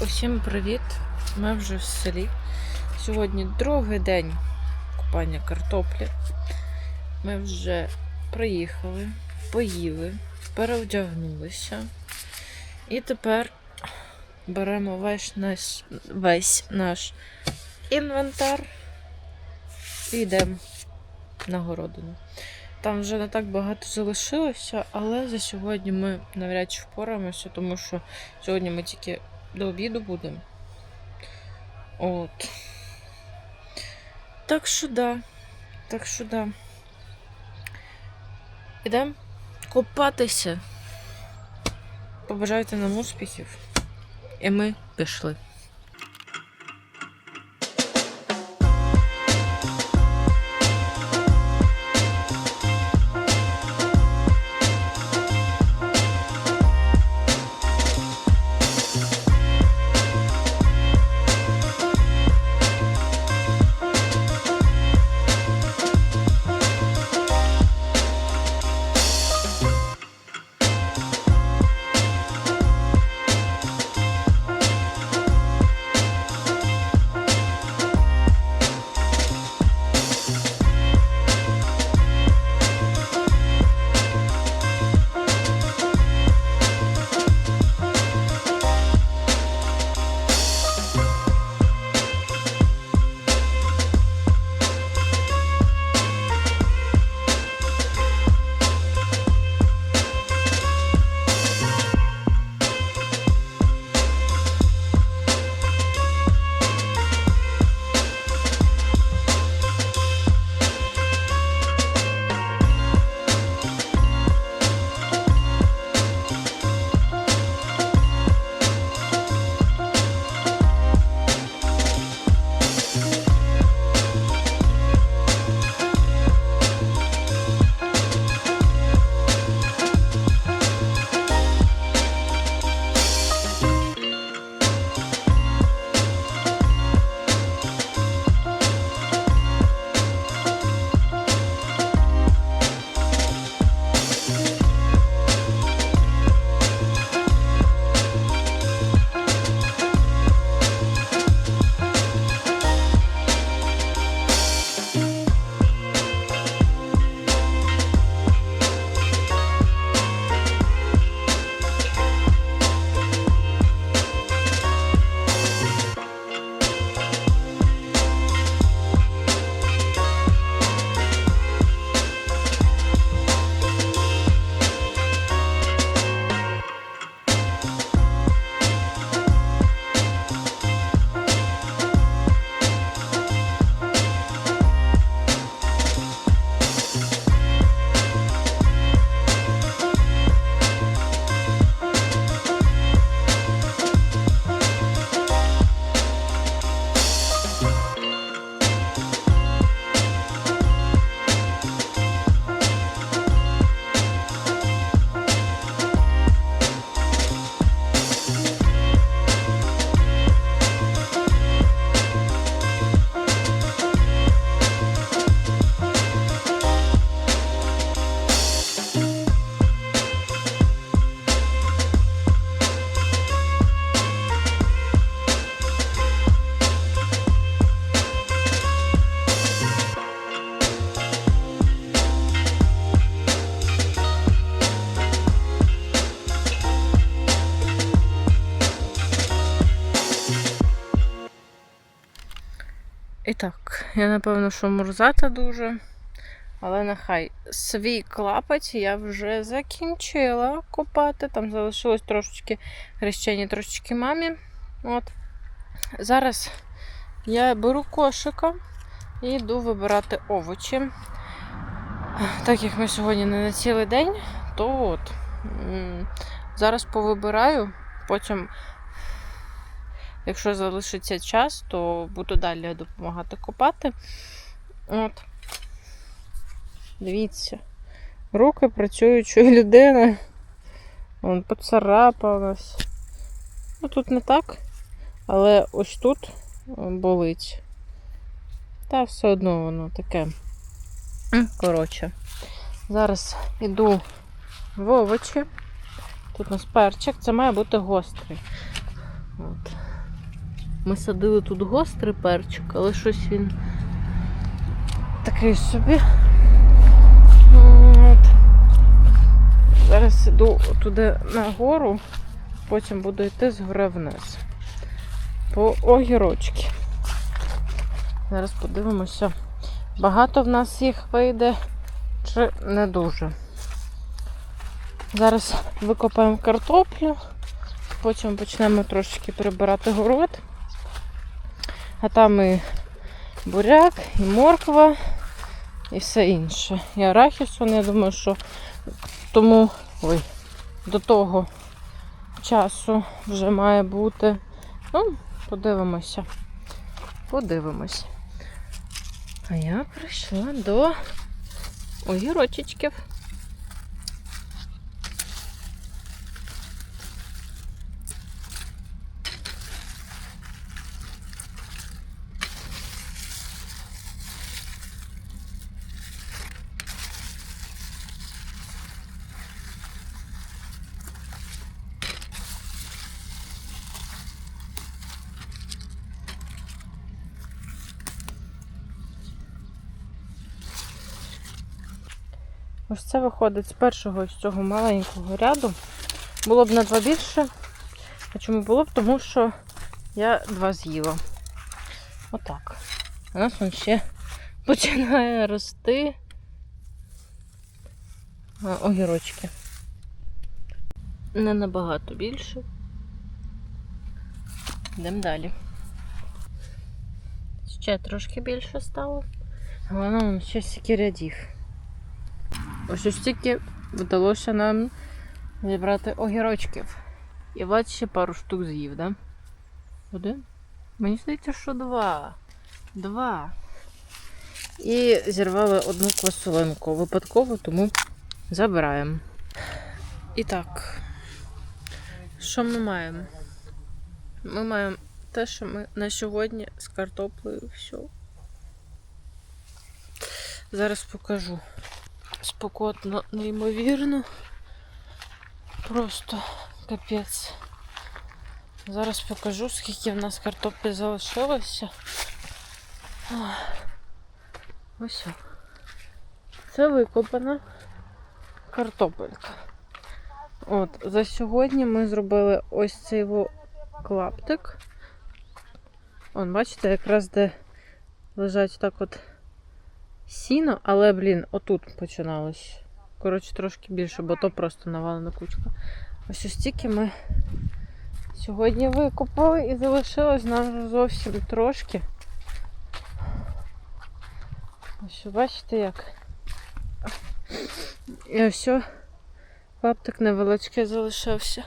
Усім привіт! Ми вже в селі. Сьогодні другий день купання картоплі. Ми вже приїхали, поїли, переодягнулися. І тепер беремо весь наш, весь наш інвентар і йдемо на городину. Там вже не так багато залишилося, але за сьогодні ми навряд чи впораємося, тому що сьогодні ми тільки до обіду будемо. От. Так що да. Так що да. Ідемо копатися. Побажайте нам успіхів. І ми пішли. Я напевно, що мурзата дуже. Але нехай свій клапоть я вже закінчила копати. Там залишилось трошечки хрещені, трошечки мамі. От. Зараз я беру кошика і йду вибирати овочі. Так як ми сьогодні не на цілий день, то от. Зараз повибираю, потім Якщо залишиться час, то буду далі допомагати копати. От. Дивіться. Руки працюючої людини. Вон поцарапалась. Ну, тут не так, але ось тут болить. Та все одно воно таке. Коротше. Зараз іду в овочі. Тут у нас перчик, це має бути гострий. От. Ми садили тут гострий перчик, але щось він такий собі. От. Зараз іду туди нагору, потім буду йти згори вниз. По огірочки. Зараз подивимося, багато в нас їх вийде чи не дуже. Зараз викопаємо картоплю, потім почнемо трошечки прибирати город. А там і буряк, і морква, і все інше. І арахісон, я думаю, що тому ой, до того часу вже має бути. Ну, подивимося. Подивимося. А я прийшла до огірочечків. Ось це виходить з першого з цього маленького ряду. Було б на два більше. А чому було б? Тому що я два з'їла. Отак. У нас він ще починає рости огірочки. Не набагато більше. Йдемо далі. Ще трошки більше стало. Ну, ще стільки рядів. Ось ось тільки вдалося нам зібрати огірочків. І Влад ще пару штук з'їв, да? Один? Мені здається, що два. Два. І зірвали одну квасолинку. Випадково, тому забираємо. І так, що ми маємо? Ми маємо те, що ми на сьогодні з картоплею все. Зараз покажу спокотно, неймовірно. Просто капець. Зараз покажу, скільки в нас картоплі залишилося. Ось. Це викопана картопелька. От, за сьогодні ми зробили ось цей клаптик. Он, бачите, якраз де лежать так от сіно, але, блін, отут починалось. Коротше, трошки більше, бо то просто навалена кучка. Ось ось стільки ми сьогодні викопали і залишилось нам зовсім трошки. Ось бачите як. І ось клаптик невеличкий залишився.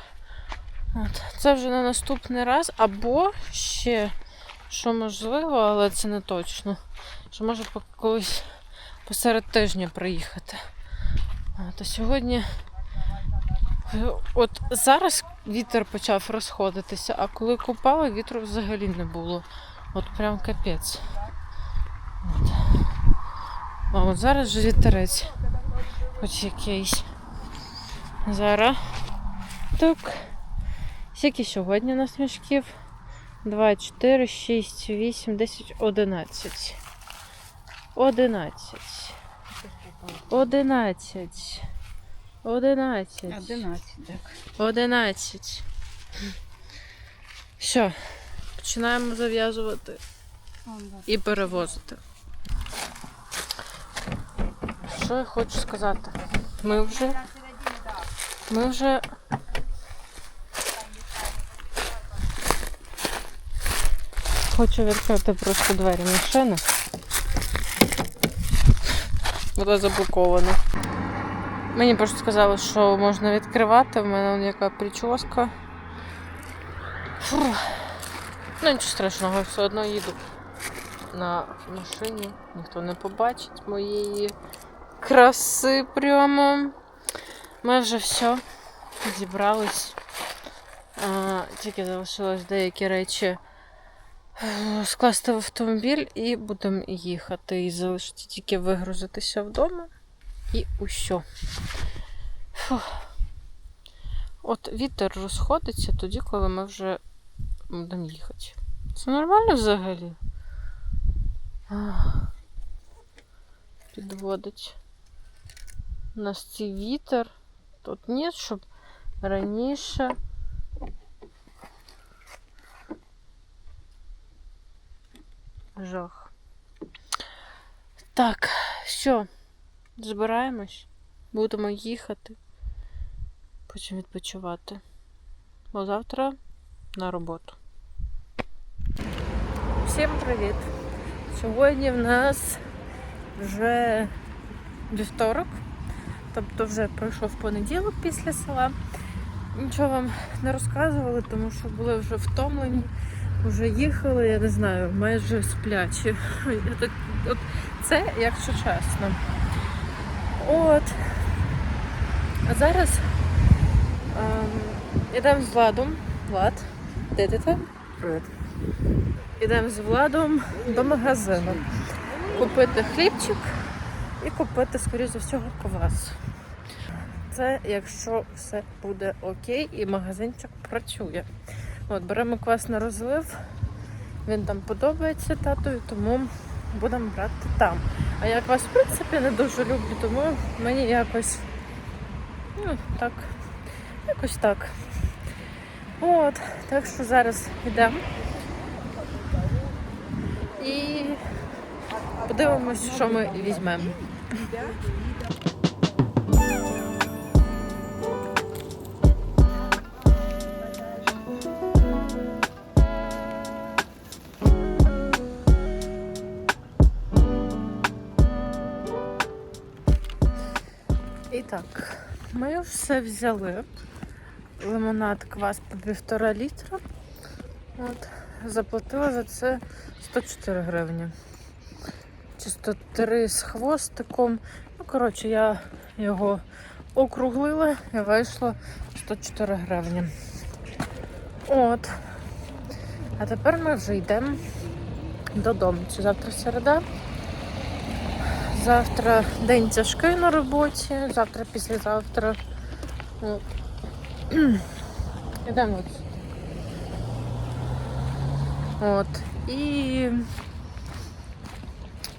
От. Це вже на наступний раз, або ще, що можливо, але це не точно. Що може колись посеред тижня приїхати. От, а сьогодні. е, От зараз вітер почав розходитися, а коли купали, вітру взагалі не було. От прям капець. А от зараз же вітерець. Хоч якийсь. Зараз. Так. Скільки сьогодні у нас мішків? 2, 4, 6, 8, 10, 11. 11. 11. 11. 11, так. 11. Все. Починаємо зав'язувати і перевозити. Що я хочу сказати? Ми вже. Ми вже. Хочу відкрити просто двері машини. Вона заблокована. Мені просто сказали, що можна відкривати. В мене вон яка прическа. Фух. Ну, нічого страшного, все одно їду на машині. Ніхто не побачить моєї краси прямо. Ми вже все зібрались. А, тільки залишилось деякі речі скласти в автомобіль і будемо їхати. І залишити тільки вигрузитися вдома. І усьо. Фух. От вітер розходиться тоді, коли ми вже будемо їхати. Це нормально взагалі? Підводить. У нас цей вітер. Тут ні, щоб раніше. Жах. Так, що, збираємось, будемо їхати, потім відпочивати. Бо завтра на роботу. Всім привіт! Сьогодні в нас вже вівторок, тобто вже пройшов понеділок після села. Нічого вам не розказували, тому що були вже втомлені, вже їхали, я не знаю, майже сплячі. От, це, якщо чесно. От. А зараз ем, з Владом. Влад, де ти там? Привет. Ідемо з Владом до магазину. Купити хлібчик і купити, скоріш за всього, ковас. Це якщо все буде окей і магазинчик працює. От, беремо квас на розлив. Він там подобається татові, тому будемо брати там. А я квас, в принципі, не дуже люблю, тому мені якось ну, так, якось так. От, так що зараз йдемо. І подивимось, що ми візьмемо. І так, ми все взяли. Лимонад квас по півтора літра. От, заплатила за це 104 гривні. Чи 103 з хвостиком. Ну, коротше, я його округлила і вийшло 104 гривні. От. А тепер ми вже йдемо додому. Чи завтра середа? Завтра день тяжкий на роботі, завтра, післязавтра. От. Ідемо от. І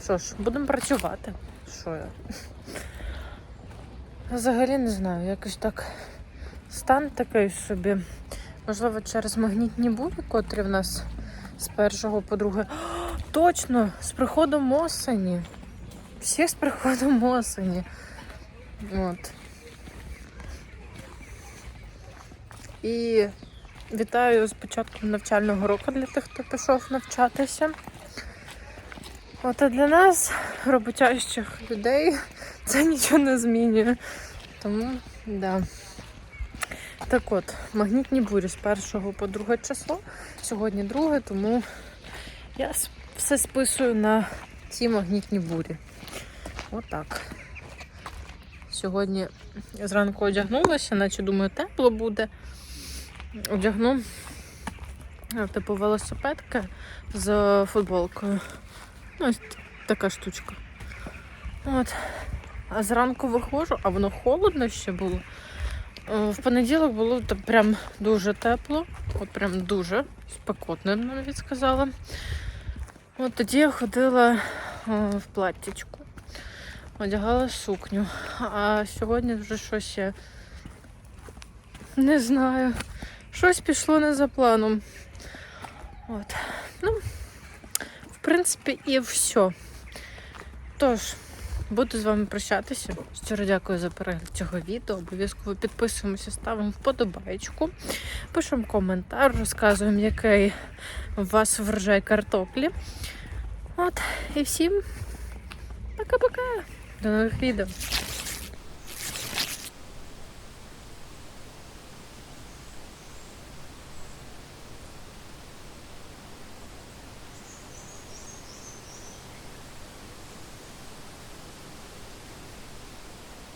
що ж, будемо працювати. Що я? Взагалі не знаю, якось так стан такий собі. Можливо, через магнітні бурі, котрі в нас з першого по друге. Точно! З приходом осені. Всі з приходом осені. От. І вітаю з початком навчального року для тих, хто пішов навчатися. От а для нас, роботящих людей, це нічого не змінює. Тому, да. Так от, магнітні бурі з першого по друге число. Сьогодні друге, тому я все списую на ці магнітні бурі. Отак. Сьогодні зранку одягнулася, наче думаю, тепло буде. Одягну е, типу велосипедка з футболкою. Ну, ось така штучка. От. А зранку виходжу, а воно холодно ще було. Е, В понеділок було прям дуже тепло, от прям дуже спекотно, навіть сказала. От тоді я ходила е, в платтячку, одягала сукню. А сьогодні вже щось я не знаю. Щось пішло не за планом. От. Ну, в принципі, і все. Тож, буду з вами прощатися. Щиро дякую за перегляд цього відео. Обов'язково підписуємося, ставимо вподобайку, пишемо коментар, розказуємо, який у вас врожай картоплі. От, і всім пока-пока. До нових відео.